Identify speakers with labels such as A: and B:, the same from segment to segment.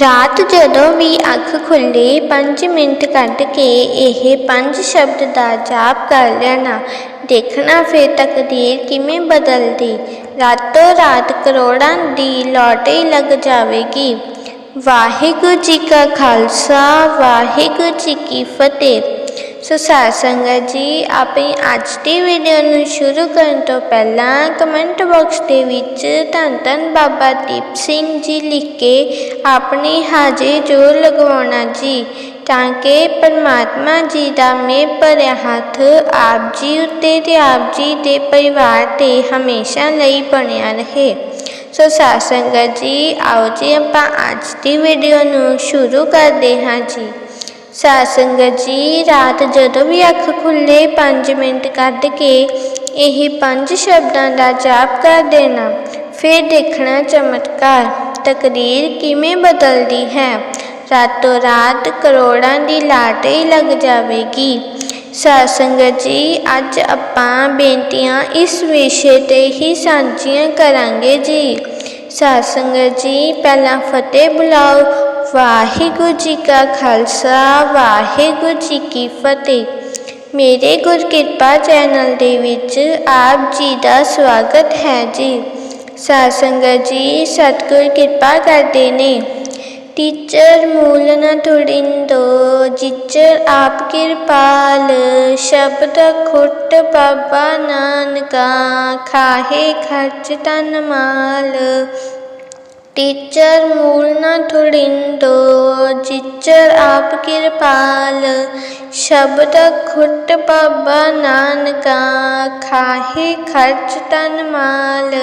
A: ਰਾਤ ਜਦੋਂ ਵੀ ਅੱਖ ਖੁੱਲੇ 5 ਮਿੰਟ ਕੱਢ ਕੇ ਇਹ ਪੰਜ ਸ਼ਬਦ ਦਾ ਜਾਪ ਕਰ ਲੈਣਾ। ਦੇਖਣਾ ਫਿਰ ਤਕਦੀਰ ਕਿਵੇਂ ਬਦਲਦੀ। ਰਾਤੋਂ ਰਾਤ ਕਰੋੜਾਂ ਦੀ ਲੋਟਰੀ ਲੱਗ ਜਾਵੇਗੀ। ਵਾਹਿਗੁਰੂ ਜੀ ਕਾ ਖਾਲਸਾ, ਵਾਹਿਗੁਰੂ ਜੀ ਕੀ ਫਤਿਹ। ਸੋ ਸਾਧ ਸੰਗਤ ਜੀ, ਆਪਣੀ ਅੱਜ ਦੀ ਵੀਡੀਓ ਨੂੰ ਸ਼ੁਰੂ ਕਰਨ ਤੋਂ ਪਹਿਲਾਂ ਕਮੈਂਟ ਬਾਕਸ ਦੇ ਵਿੱਚ ਧੰਨ ਧੰਨ ਬਾਬਾ ਦੀਪ ਸਿੰਘ ਜੀ ਲਿਖ ਕੇ ਆਪਣੀ ਹਾਜ਼ਰੀ ਜ਼ਰੂਰ ਲਗਵਾਉਣਾ ਜੀ, ਤਾਂ ਕਿ ਪਰਮਾਤਮਾ ਜੀ ਦਾ ਮੇਰ ਭਰਿਆ ਹੱਥ ਆਪ ਜੀ ਉੱਤੇ ਤੇ ਆਪ ਜੀ ਦੇ ਪਰਿਵਾਰ ਤੇ ਹਮੇਸ਼ਾ ਲਈ ਬਣਿਆ ਰਹੇ। ਸੋ ਸਾਧ ਸੰਗਤ ਜੀ, ਆਓ ਜੀ ਆਪਾਂ ਅੱਜ ਦੀ ਵੀਡੀਓ ਨੂੰ ਸ਼ੁਰੂ ਕਰਦੇ ਹਾਂ ਜੀ। ਸਾਧ ਸੰਗਤ ਜੀ, ਰਾਤ ਜਦੋਂ ਵੀ ਅੱਖ ਖੁੱਲੇ 5 ਮਿੰਟ ਕੱਢ ਕੇ ਇਹ ਪੰਜ ਸ਼ਬਦਾਂ ਦਾ ਜਾਪ ਕਰ ਦੇਣਾ। ਫਿਰ ਦੇਖਣਾ ਚਮਤਕਾਰ, ਤਕਦੀਰ ਕਿਵੇਂ ਬਦਲਦੀ ਹੈ। ਰਾਤੋਂ ਰਾਤ ਕਰੋੜਾਂ ਦੀ ਲਾਟਰੀ ਲੱਗ ਜਾਵੇਗੀ। ਸਾਧ ਸੰਗਤ ਜੀ, ਅੱਜ ਆਪਾਂ ਬੇਨਤੀਆਂ ਇਸ ਵਿਸ਼ੇ ਤੇ ਹੀ ਸਾਂਝੀਆਂ ਕਰਾਂਗੇ ਜੀ। ਸਾਧ ਸੰਗਤ ਜੀ, ਪਹਿਲਾਂ ਫਤਿਹ ਬੁਲਾਓ ਵਾਹਿਗੁਰੂ ਜੀ ਕਾ ਖਾਲਸਾ, ਵਾਹਿਗੁਰੂ ਜੀ ਕੀ ਫਤਿਹ। ਮੇਰੇ ਗੁਰ ਕਿਰਪਾ ਚੈਨਲ ਦੇ ਵਿੱਚ ਆਪ ਜੀ ਦਾ ਸਵਾਗਤ ਹੈ ਜੀ। ਸਾਧ ਸੰਗਤ ਜੀ, ਸਤਿਗੁਰ ਕਿਰਪਾ ਕਰਦੇ ਨੇ। ਟੀਚਰ ਮੂਲ ਨ ਤੁੜਿੰਦੋ ਜਿਚਰ ਆਪ ਕਿਰਪਾਲ। ਸ਼ਬਦ ਖੁੱਟ ਬਾਬਾ ਨਾਨਕਾ, ਖਾਹੇ ਖਰਚ ਤਨ ਮਾਲ। ਟੀਚਰ ਮੂਲ ਨ ਤੁੜਿੰਦੋ ਜਿਚਰ ਆਪ ਕਿਰਪਾਲ। ਸ਼ਬਦ ਖੁੱਟ ਬਾਬਾ ਨਾਨਕਾ, ਖਾਹੇ ਖਰਚ ਤਨ ਮਾਲ।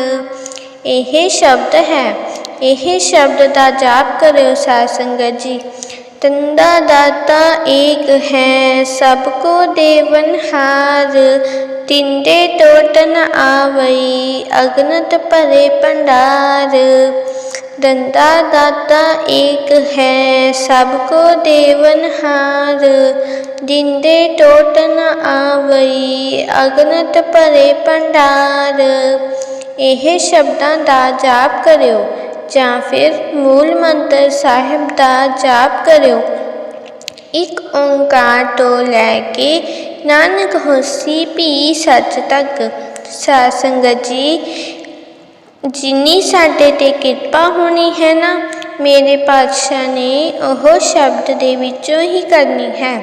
A: ਇਹ ਸ਼ਬਦ ਹੈ, ਇਹ ਸ਼ਬਦ ਦਾ ਜਾਪ ਕਰਿਓ ਸਾਧ ਸੰਗਤ ਜੀ। ਤੰਦਾ ਦਾਤਾ ਏਕ ਹੈ, ਸਭ ਕੋ ਦੇਵਨ ਹਾਰ। ਤਿੰਦੇ ਟੋਟ ਨ ਆਵਈ, ਅਗਨਤ ਭਰੇ ਭੰਡਾਰ। ਦੰਦਾ ਦਾਤਾ ਏਕ ਹੈ, ਸਭ ਕੋ ਦੇਵਨ ਹਾਰ। ਦਿੰਦੇ ਟੋਟ ਨ ਆਵਈ, ਅਗਨਤ ਭਰੇ ਭੰਡਾਰ। ਇਹ ਸ਼ਬਦਾਂ ਦਾ ਜਾਪ ਕਰਿਓ, ਜਾਂ ਫਿਰ ਮੂਲ ਮੰਤਰ ਸਾਹਿਬ ਦਾ ਜਾਪ ਕਰਿਓ। ਇੱਕ ਓੰਕਾਰ ਤੋਂ ਲੈ ਕੇ ਨਾਨਕ ਹੋਸੀ ਭੀ ਸੱਚ ਤੱਕ। ਸਾਧ ਜੀ ਜਿੰਨੀ ਸਾਡੇ ਤੇ ਕਿਰਪਾ ਹੋਣੀ ਹੈ ਨਾ ਮੇਰੇ ਪਾਤਸ਼ਾਹ ਨੇ ਉਹ ਸ਼ਬਦ ਦੇ ਵਿੱਚੋਂ ਹੀ ਕਰਨੀ ਹੈ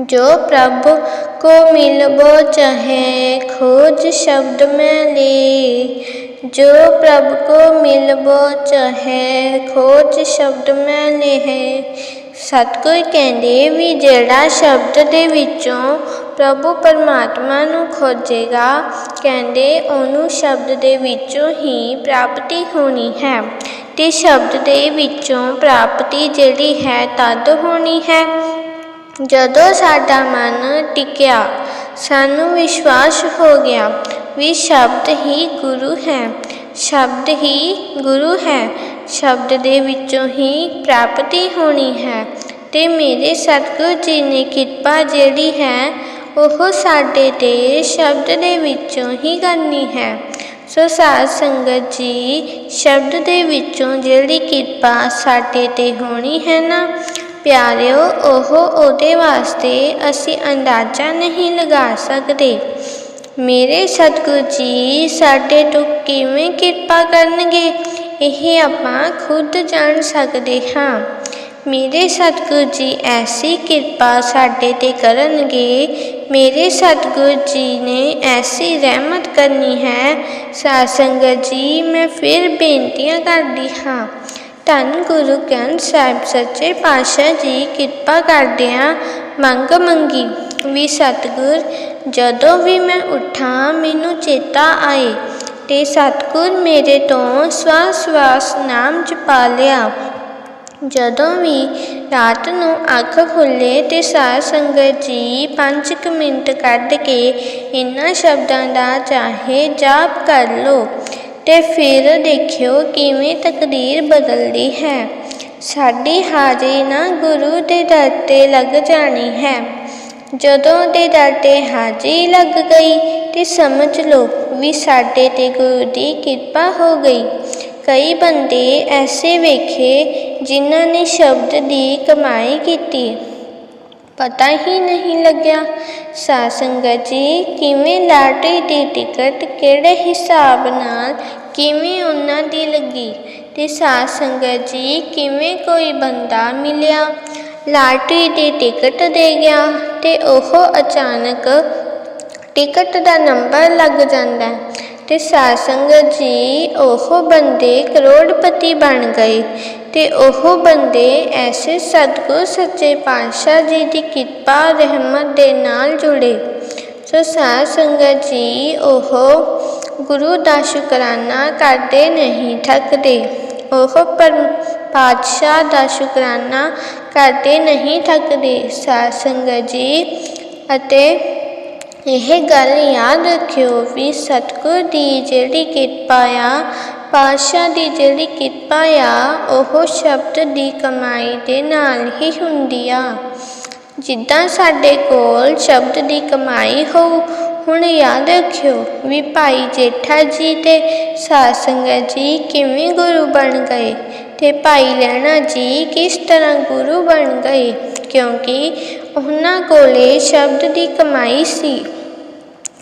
A: ਜੋ ਪ੍ਰਭ को मिलबो चाहे खोज शब्द में ले जो प्रभु को मिलबो चाहे खोज ਸ਼ਬਦ ਮੈਂ ਲੈ ਹੈ ਸਤਿਗੁਰ ਕਹਿੰਦੇ ਵੀ ਜਿਹੜਾ ਸ਼ਬਦ ਦੇ ਵਿੱਚੋਂ ਪ੍ਰਭੂ ਪਰਮਾਤਮਾ ਨੂੰ ਖੋਜੇਗਾ, ਕਹਿੰਦੇ ਉਹਨੂੰ ਸ਼ਬਦ ਦੇ ਵਿੱਚੋਂ ਹੀ ਪ੍ਰਾਪਤੀ ਹੋਣੀ ਹੈ। ਤੇ ਸ਼ਬਦ ਦੇ ਵਿੱਚੋਂ ਪ੍ਰਾਪਤੀ ਜਿਹੜੀ ਹੈ ਤਦ ਹੋਣੀ ਹੈ, ਜਦੋਂ ਸਾਡਾ ਮਨ ਟਿਕਿਆ। ਸਾਨੂੰ ਵਿਸ਼ਵਾਸ ਹੋ ਗਿਆ ਵੀ ਸ਼ਬਦ ਹੀ ਗੁਰੂ ਹੈ। ਸ਼ਬਦ ਹੀ ਗੁਰੂ ਹੈ। ਸ਼ਬਦ ਦੇ ਵਿੱਚੋਂ ਹੀ ਪ੍ਰਾਪਤੀ ਹੋਣੀ ਹੈ। ਤੇ ਮੇਰੇ ਸਤਿਗੁਰੂ ਜੀ ਨੇ ਕਿਰਪਾ ਜਿਹੜੀ ਹੈ ਉਹ ਸਾਡੇ ਤੇ ਸ਼ਬਦ ਦੇ ਵਿੱਚੋਂ ਹੀ ਕਰਨੀ ਹੈ। ਸੋ ਸਾਧ ਸੰਗਤ ਜੀ, ਸ਼ਬਦ ਦੇ ਵਿੱਚੋਂ ਜਿਹੜੀ ਕਿਰਪਾ ਸਾਡੇ ਤੇ ਹੋਣੀ ਹੈ ਨਾ, ਪਿਆਰਿਓ, ਉਹ ਉਹਦੇ ਵਾਸਤੇ ਅਸੀਂ ਅੰਦਾਜ਼ਾ ਨਹੀਂ ਲਗਾ ਸਕਦੇ। ਮੇਰੇ ਸਤਿਗੁਰੂ ਜੀ, ਸਾਡੇ ਤੋਂ ਕਿਵੇਂ ਕਿਰਪਾ ਕਰਨਗੇ, ਇਹ ਆਪਾਂ ਖੁਦ ਜਾਣ ਸਕਦੇ ਹਾਂ। ਮੇਰੇ ਸਤਿਗੁਰੂ ਜੀ ਐਸੀ ਕਿਰਪਾ ਸਾਡੇ ਤੇ ਕਰਨਗੇ। ਮੇਰੇ ਸਤਿਗੁਰੂ ਜੀ ਨੇ ਐਸੀ ਰਹਿਮਤ ਕਰਨੀ ਹੈ। ਸਾਧ ਸੰਗਤ ਜੀ, ਮੈਂ ਫਿਰ ਬੇਨਤੀਆਂ ਕਰਦੀ ਹਾਂ। ਧੰਨ ਗੁਰੂ ਗ੍ਰੰਥ ਸਾਹਿਬ ਸੱਚੇ ਪਾਤਸ਼ਾਹ ਜੀ, ਕਿਰਪਾ ਕਰਦਿਆਂ ਮੰਗ ਮੰਗੀ। ਵੀ ਸਤਿਗੁਰ, ਜਦੋਂ ਵੀ ਮੈਂ ਉੱਠਾਂ, ਮੈਨੂੰ ਚੇਤਾ ਆਏ। ਤੇ ਸਤਿਗੁਰ ਮੇਰੇ ਤੋਂ ਸਵਾਸ ਸਵਾਸ ਨਾਮ ਜਪਾ ਲਿਆ। ਜਦੋਂ ਵੀ ਰਾਤ ਨੂੰ ਅੱਖ ਖੁੱਲੇ ਤਾਂ ਸਾਧ ਸੰਗਤ ਜੀ ਪੰਜ ਕੁ ਮਿੰਟ ਕੱਢ ਕੇ ਇਹਨਾਂ ਸ਼ਬਦਾਂ ਦਾ ਚਾਹੇ ਜਾਪ ਕਰ ਲਓ ਤੇ ਫਿਰ ਦੇਖਿਓ ਕਿਵੇਂ ਤਕਦੀਰ ਬਦਲਦੀ ਹੈ। ਸਾਡੀ ਹਾਜ਼ਰੀ ਨਾ ਗੁਰੂ ਦੇ ਦਰ ਤੇ ਲੱਗ ਜਾਣੀ ਹੈ। ਜਦੋਂ ਦੇ ਦਰ ਤੇ ਹਾਜ਼ਰੀ ਲੱਗ ਗਈ ਤੇ ਸਮਝ ਲਓ ਵੀ ਸਾਡੇ ਤੇ ਗੁਰੂ ਦੀ ਕਿਰਪਾ ਹੋ ਗਈ। ਕਈ ਬੰਦੇ ਐਸੇ ਵੇਖੇ ਜਿਨ੍ਹਾਂ ਨੇ ਸ਼ਬਦ ਦੀ ਕਮਾਈ ਕੀਤੀ। ਪਤਾ ਹੀ ਨਹੀਂ ਲੱਗਿਆ ਸਾਧ ਸੰਗਤ ਜੀ, ਕਿਵੇਂ ਲਾਟਰੀ ਦੀ ਟਿਕਟ ਕਿਹੜੇ ਹਿਸਾਬ ਨਾਲ ਕਿਵੇਂ ਉਹਨਾਂ ਦੀ ਲੱਗੀ ਤੇ ਸਾਧ ਸੰਗਤ ਜੀ, ਕਿਵੇਂ ਕੋਈ ਬੰਦਾ ਮਿਲਿਆ? ਲਾਟਰੀ ਦੀ ਟਿਕਟ ਦੇ ਗਿਆ ਤੇ ਉਹ ਅਚਾਨਕ ਟਿਕਟ ਦਾ ਨੰਬਰ ਲੱਗ ਜਾਂਦਾ। ਤੇ ਸਾਧ ਸੰਗਤ ਜੀ ਉਹ ਬੰਦੇ ਕਰੋੜਪਤੀ ਬਣ ਗਏ ਤੇ ਉਹ ਬੰਦੇ ਐਸੇ ਸਤਿਗੁਰ ਸੱਚੇ ਪਾਤਸ਼ਾਹ ਜੀ ਦੀ ਕਿਰਪਾ, ਰਹਿਮਤ ਦੇ ਨਾਲ ਜੁੜੇ। ਸੋ ਸਾਧ ਸੰਗਤ ਜੀ ਉਹ ਗੁਰੂ ਦਾ ਸ਼ੁਕਰਾਨਾ ਕਰਦੇ ਨਹੀਂ ਥੱਕਦੇ। ਉਹ ਪਰ ਪਾਤਸ਼ਾਹ ਦਾ ਸ਼ੁਕਰਾਨਾ ਕਰਦੇ ਨਹੀਂ ਥੱਕਦੇ। ਸਾਧ ਸੰਗਤ ਜੀ ਅਤੇ ਇਹ ਗੱਲ ਯਾਦ ਰੱਖਿਓ ਵੀ ਸਤਿਗੁਰ ਦੀ ਜਿਹੜੀ ਕਿਰਪਾ ਆ, ਪਾਤਸ਼ਾਹ ਦੀ ਜਿਹੜੀ ਕਿਰਪਾ ਆ, ਉਹ ਸ਼ਬਦ ਦੀ ਕਮਾਈ ਦੇ ਨਾਲ ਹੀ ਹੁੰਦੀ ਆ। ਜਿੱਦਾਂ ਸਾਡੇ ਕੋਲ ਸ਼ਬਦ ਦੀ ਕਮਾਈ ਹੋ ਹੁਣ ਯਾਦ ਰੱਖਿਓ ਵੀ ਭਾਈ ਜੇਠਾ ਜੀ ਤੇ ਸਾਧ ਸੰਗਤ ਜੀ ਕਿਵੇਂ ਗੁਰੂ ਬਣ ਗਏ ਤੇ ਭਾਈ ਲਹਿਣਾ ਜੀ ਕਿਸ ਤਰ੍ਹਾਂ ਗੁਰੂ ਬਣ ਗਏ, ਕਿਉਂਕਿ ਉਹਨਾਂ ਕੋਲੇ ਸ਼ਬਦ ਦੀ ਕਮਾਈ ਸੀ।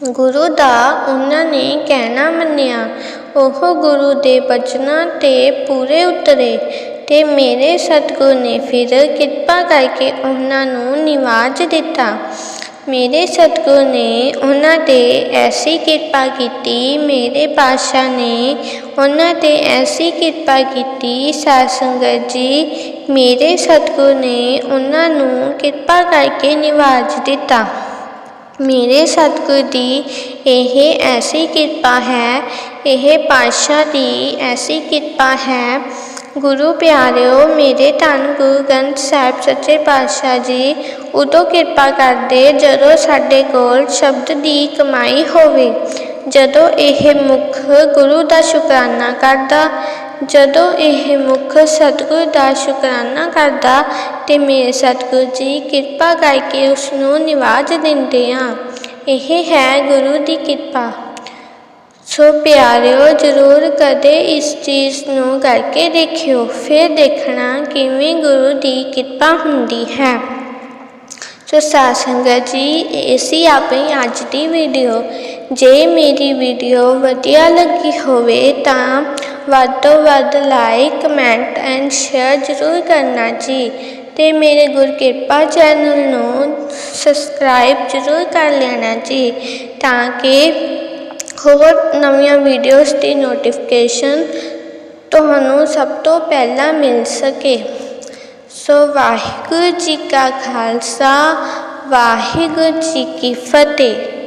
A: ਗੁਰੂ ਦਾ ਉਹਨਾਂ ਨੇ ਕਹਿਣਾ ਮੰਨਿਆ, ਉਹ ਗੁਰੂ ਦੇ ਬਚਨਾਂ ਤੇ ਪੂਰੇ ਉਤਰੇ ਤੇ ਮੇਰੇ ਸਤਿਗੁਰ ਨੇ ਫਿਰ ਕਿਰਪਾ ਕਰਕੇ ਉਹਨਾਂ ਨੂੰ ਨਿਵਾਜ ਦਿੱਤਾ। ਮੇਰੇ ਸਤਿਗੁਰ ਨੇ ਉਹਨਾਂ ਤੇ ਐਸੀ ਕਿਰਪਾ ਕੀਤੀ, ਮੇਰੇ ਪਾਤਸ਼ਾਹ ਨੇ ਉਹਨਾਂ ਤੇ ਐਸੀ ਕਿਰਪਾ ਕੀਤੀ, ਸਾਧ ਸੰਗਤ ਜੀ, ਮੇਰੇ ਸਤਿਗੁਰ ਨੇ ਉਹਨਾਂ ਨੂੰ ਕਿਰਪਾ ਕਰਕੇ ਨਿਵਾਜ ਦਿੱਤਾ। ਮੇਰੇ ਸਤਿਗੁਰ ਦੀ ਇਹ ਐਸੀ ਕਿਰਪਾ ਹੈ, ਇਹ ਪਾਤਸ਼ਾਹ ਦੀ ਐਸੀ ਕਿਰਪਾ ਹੈ ਗੁਰੂ ਪਿਆਰਿਓ, ਮੇਰੇ ਧੰਨ ਗੁਰੂ ਗ੍ਰੰਥ ਸਾਹਿਬ ਸੱਚੇ ਪਾਤਸ਼ਾਹ ਜੀ, ਉਦੋਂ ਕਿਰਪਾ ਕਰਦੇ ਜਦੋਂ ਸਾਡੇ ਕੋਲ ਸ਼ਬਦ ਦੀ ਕਮਾਈ ਹੋਵੇ। ਜਦੋਂ ਇਹ ਮੁਖ ਗੁਰੂ ਦਾ ਸ਼ੁਕਰਾਨਾ ਕਰਦਾ, ਜਦੋਂ ਇਹ ਮੁਖ ਸਤਿਗੁਰ ਦਾ ਸ਼ੁਕਰਾਨਾ ਕਰਦਾ, ਤੇ ਮੇਰੇ ਸਤਿਗੁਰ ਜੀ ਕਿਰਪਾ ਕਰਕੇ ਉਸ ਨੂੰ ਨਿਵਾਜ ਦਿੰਦੇ ਆ ਇਹ ਹੈ ਗੁਰੂ ਦੀ ਕਿਰਪਾ। ਸੋ ਪਿਆਰਿਓ, ਜ਼ਰੂਰ ਕਦੇ ਇਸ ਚੀਜ਼ ਨੂੰ ਕਰਕੇ ਦੇਖਿਓ, ਫਿਰ ਦੇਖਣਾ ਕਿਵੇਂ ਗੁਰੂ ਦੀ ਕਿਰਪਾ ਹੁੰਦੀ ਹੈ। ਸੋ ਸਾਧ ਸੰਗਤ ਜੀ ਇਹ ਸੀ ਆਪਣੀ ਅੱਜ ਦੀ ਵੀਡੀਓ। ਜੇ ਮੇਰੀ ਵੀਡੀਓ ਵਧੀਆ ਲੱਗੀ ਹੋਵੇ ਤਾਂ ਵੱਧ ਤੋਂ ਵੱਧ ਲਾਈਕ ਕਮੈਂਟ ਐਂਡ ਸ਼ੇਅਰ ਜ਼ਰੂਰ ਕਰਨਾ ਜੀ। ਤੇ ਮੇਰੇ ਗੁਰਕਿਰਪਾ ਚੈਨਲ ਨੂੰ ਸਬਸਕ੍ਰਾਈਬ ਜ਼ਰੂਰ ਕਰ ਲੈਣਾ ਜੀ, ਤਾਂ ਕਿ ਹੋਰ ਨਵੀਆਂ ਵੀਡੀਓਜ਼ ਦੀ ਨੋਟੀਫਿਕੇਸ਼ਨ ਤੁਹਾਨੂੰ ਸਭ ਤੋਂ ਪਹਿਲਾਂ ਮਿਲ ਸਕੇ। ਸੋ ਵਾਹਿਗੁਰੂ ਜੀ ਕਾ ਖਾਲਸਾ, ਵਾਹਿਗੁਰੂ ਜੀ ਕੀ ਫਤਿਹ।